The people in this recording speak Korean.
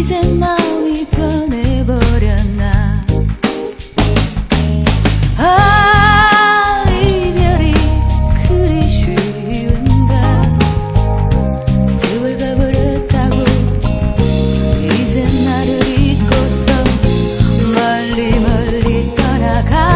이젠 마음이 변해버렸나? 아 이별이 그리 쉬운가? 세월 가버렸다고 이젠 나를 잊고서 멀리 멀리 떠나가